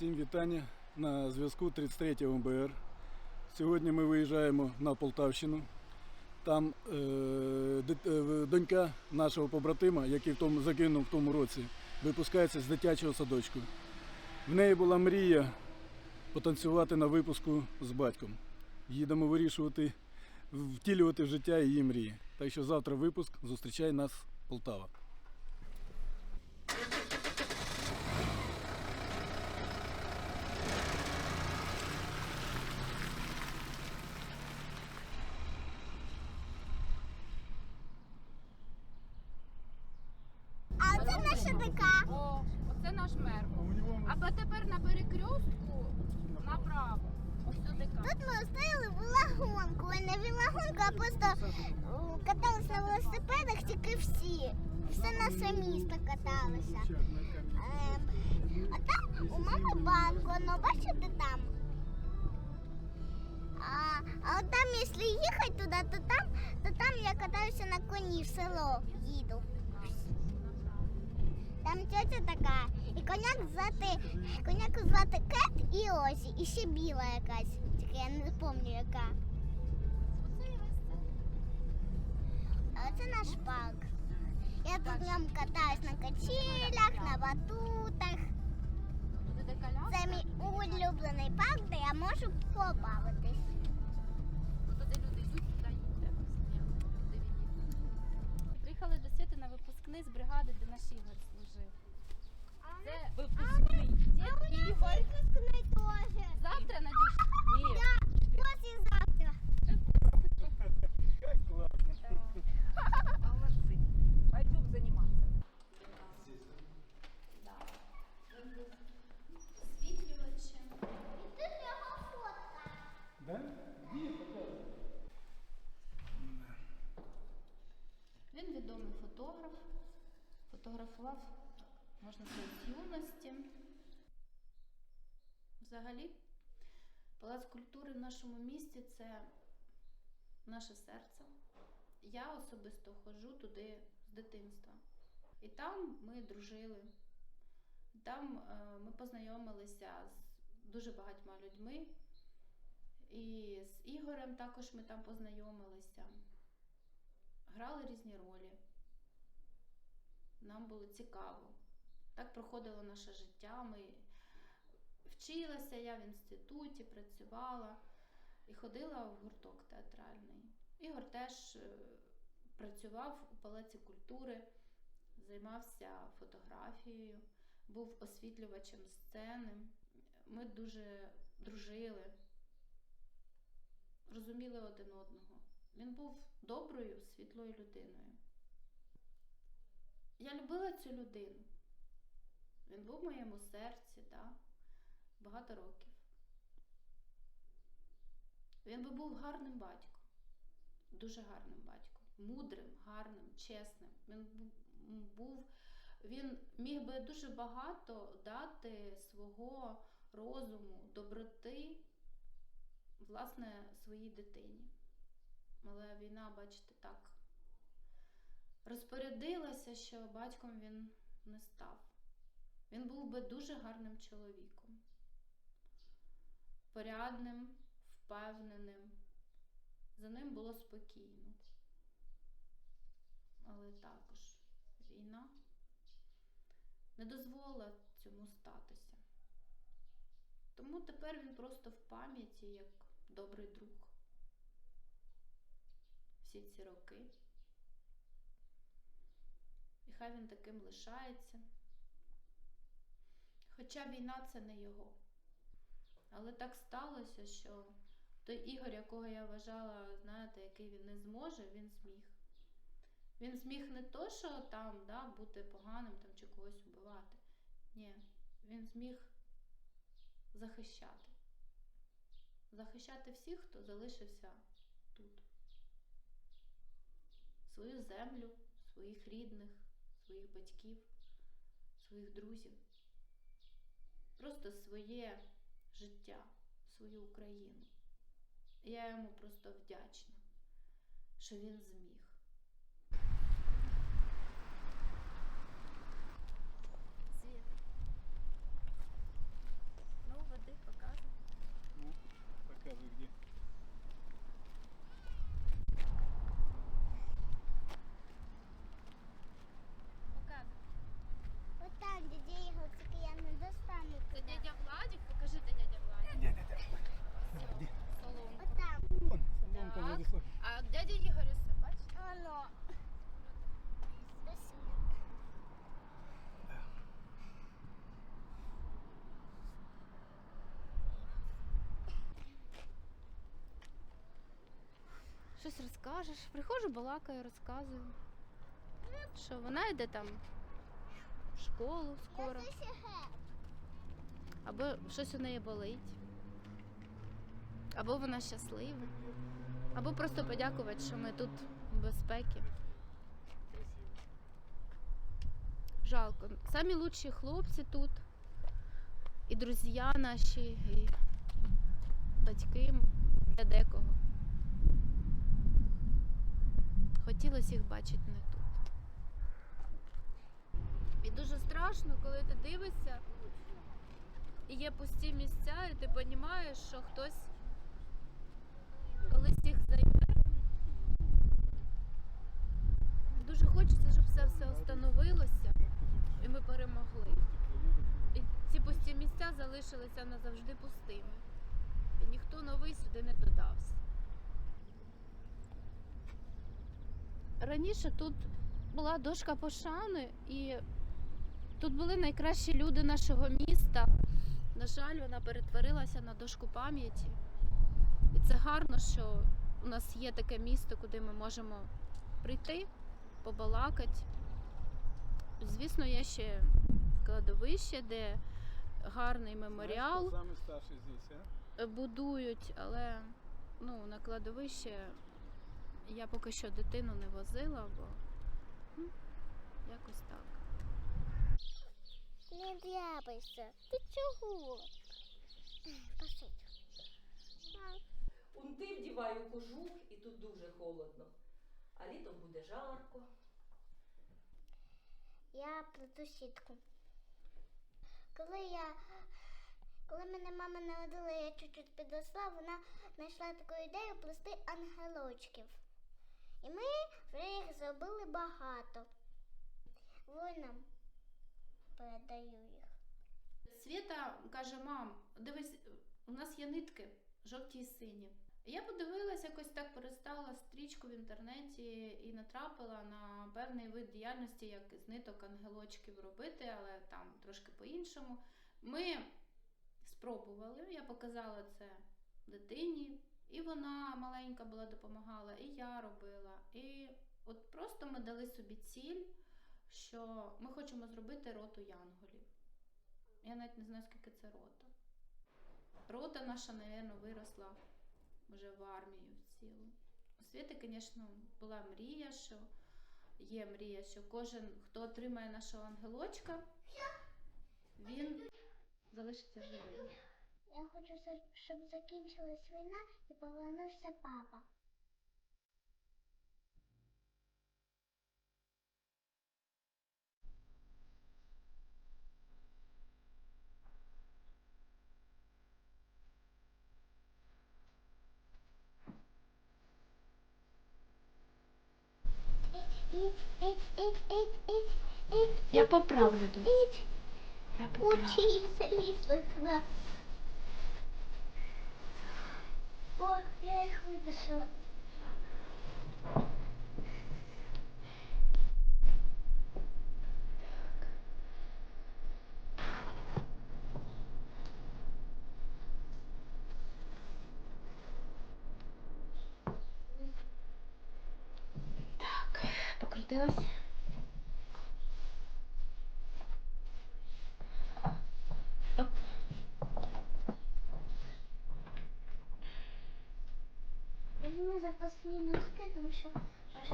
Всім вітання на зв'язку 33 МБР. Сьогодні ми виїжджаємо на Полтавщину. Там е, е, донька нашого побратима, який в тому, загинув в тому році, випускається з дитячого садочку. В неї була мрія потанцювати на випуску з батьком. Їдемо вирішувати, втілювати в життя її мрії. Так що завтра випуск зустрічає нас Полтава. А це наша ДК. О, оце наш мер. А тепер на перекрестку направо. Ось сюди Тут ми стояли велогонку, а просто о, на велосипедах тільки всі. Все наше місто каталося. Ем, а там у мами банк, воно бачите там? А, а от там, якщо їхати туди, то там, то там я катаюся на коні в село їду. Там тетя така, і коняк звати, коняку звати Кет і Озі, і ще біла якась. Тільки я не пам'ятаю яка. Це наш парк. Я тут ньому катаюсь на качелях, на батутах. Це мій улюблений парк, де я можу побавитись. Приїхали до світи на випускний з бригади, де наш Ігор служив. Це випускний. Дід Ігор. Завтра, Надюш? Ні. Культури в нашому місті це наше серце. Я особисто ходжу туди з дитинства. І там ми дружили. Там е, ми познайомилися з дуже багатьма людьми. І з Ігорем також ми там познайомилися грали різні ролі. Нам було цікаво. Так проходило наше життя. Ми вчилася, я в інституті працювала і ходила в гурток театральний. Ігор теж е, працював у Палаці культури, займався фотографією, був освітлювачем сцени. Ми дуже дружили, розуміли один одного. Він був доброю, світлою людиною. Я любила цю людину. Він був в моєму серці, да? Багато років. Він би був гарним батьком, дуже гарним батьком, мудрим, гарним, чесним. Він був, він міг би дуже багато дати свого розуму, доброти, власне, своїй дитині. Але війна, бачите, так розпорядилася, що батьком він не став. Він був би дуже гарним чоловіком, порядним, впевненим. За ним було спокійно. Але також війна не дозволила цьому статися. Тому тепер він просто в пам'яті як добрий друг всі ці роки. І хай він таким лишається. Хоча війна це не його. Але так сталося, що той Ігор, якого я вважала, знаєте, який він не зможе, він зміг. Він зміг не то, що там да, бути поганим там, чи когось вбивати. Ні, він зміг захищати. Захищати всіх, хто залишився тут свою землю, своїх рідних, своїх батьків, своїх друзів. Просто своє життя, свою Україну. Я йому просто вдячна, що він зміг. Щось розкажеш. Приходжу, балакаю, розказую. Що вона йде там в школу скоро, або щось у неї болить, або вона щаслива, або просто подякувати, що ми тут в безпеці. Жалко. Самі лучші хлопці тут, і друзі наші, і батьки для декого. Хотілося їх бачити не тут. І дуже страшно, коли ти дивишся, і є пусті місця, і ти розумієш, що хтось колись їх займе. Дуже хочеться, щоб це все остановилося і ми перемогли. І ці пусті місця залишилися назавжди пустими. І ніхто новий сюди не додався. Раніше тут була дошка пошани, і тут були найкращі люди нашого міста. На жаль, вона перетворилася на дошку пам'яті. І це гарно, що у нас є таке місто, куди ми можемо прийти, побалакати. Звісно, є ще кладовище, де гарний меморіал Знаєш, будують, але ну, на кладовище я поки що дитину не возила, бо ну, якось так. Не дряпайся. Ти чого? Посидь. Унти вдіваю кожух і тут дуже холодно. А літом буде жарко. Я плету сітку. Коли я. Коли мене мама народила, я чуть-чуть підросла, вона знайшла таку ідею плести ангелочків. І ми вже їх зробили багато. Воїнам передаю їх. Свята каже: мам, дивись, у нас є нитки жовті і сині. Я подивилась, якось так перестала стрічку в інтернеті і натрапила на певний вид діяльності, як з ниток ангелочків робити, але там трошки по-іншому. Ми спробували, я показала це дитині, і вона маленька була, допомагала, і я робила. І от просто ми дали собі ціль, що ми хочемо зробити роту янголів. Я навіть не знаю, скільки це рота. Рота наша, мабуть, виросла вже в армію в цілу. У Світи, звісно, була мрія, що є мрія, що кожен, хто отримає нашого ангелочка, він залишиться живим. Я хочу, щоб закінчилась війна і повернувся папа. Я поправлю тут. Я Учиться лісла. О, я їх виписала. Так, покрутилась. Запасні тому що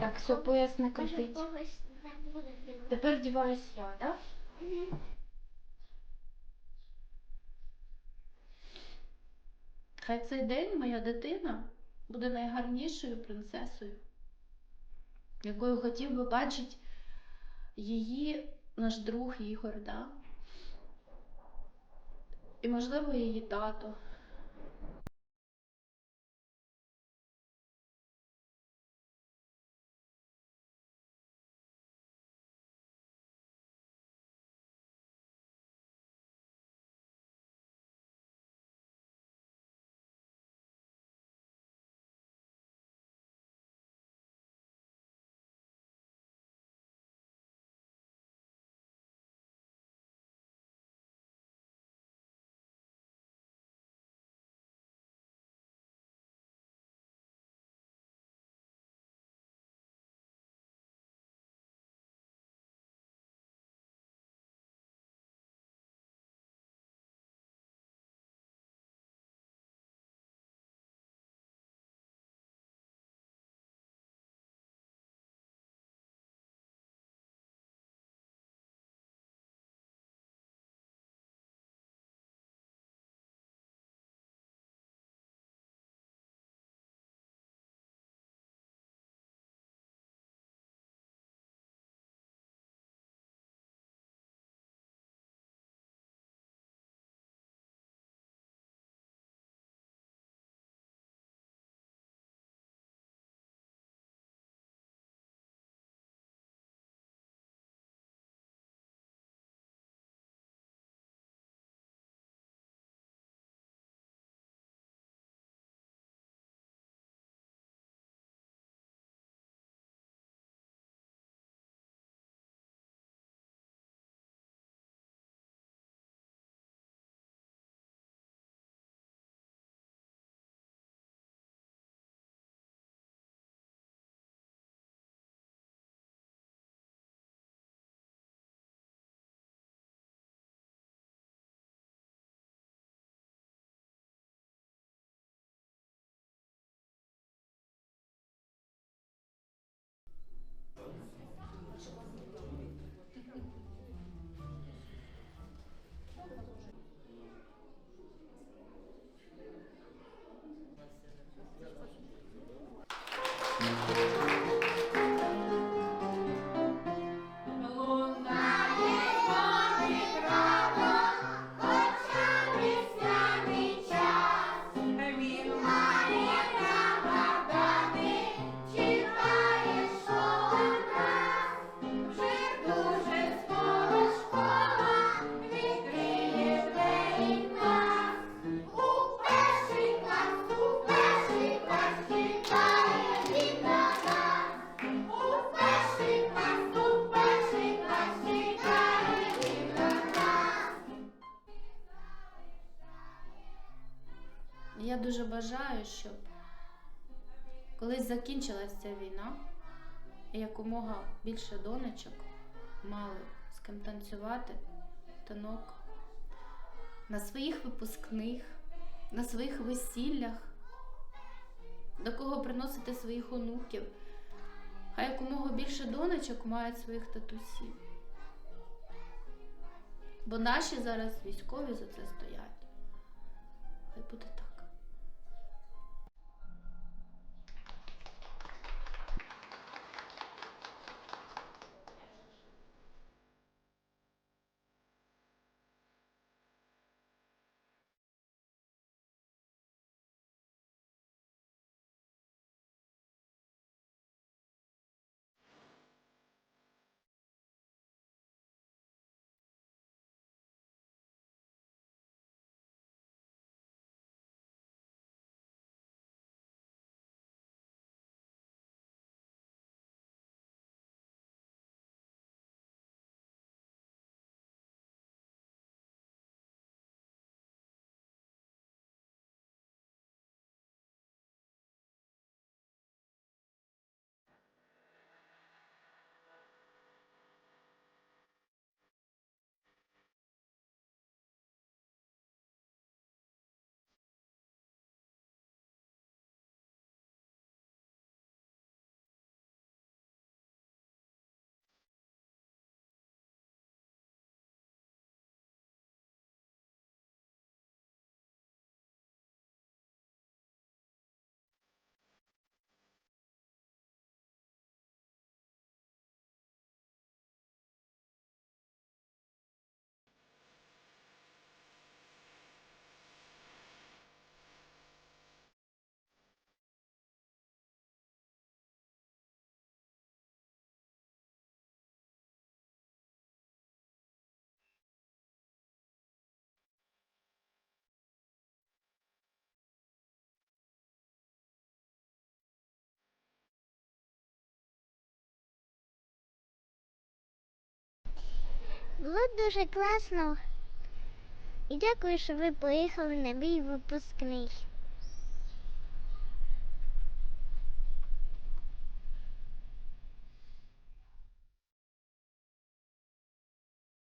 Так, все, пояс не може крутить. когось не буде. Тепер діваюсь я, так? Мгм. Хай цей день моя дитина буде найгарнішою принцесою, якою хотів би бачити її наш друг Ігор, да? І, можливо, її тато. Колись закінчилась ця війна, і якомога більше донечок мали з ким танцювати танок на своїх випускних, на своїх весіллях, до кого приносити своїх онуків. Хай якомога більше донечок мають своїх татусів. Бо наші зараз військові за це стоять. Хай буде так. Було дуже класно. І дякую, що ви поїхали на мій випускний.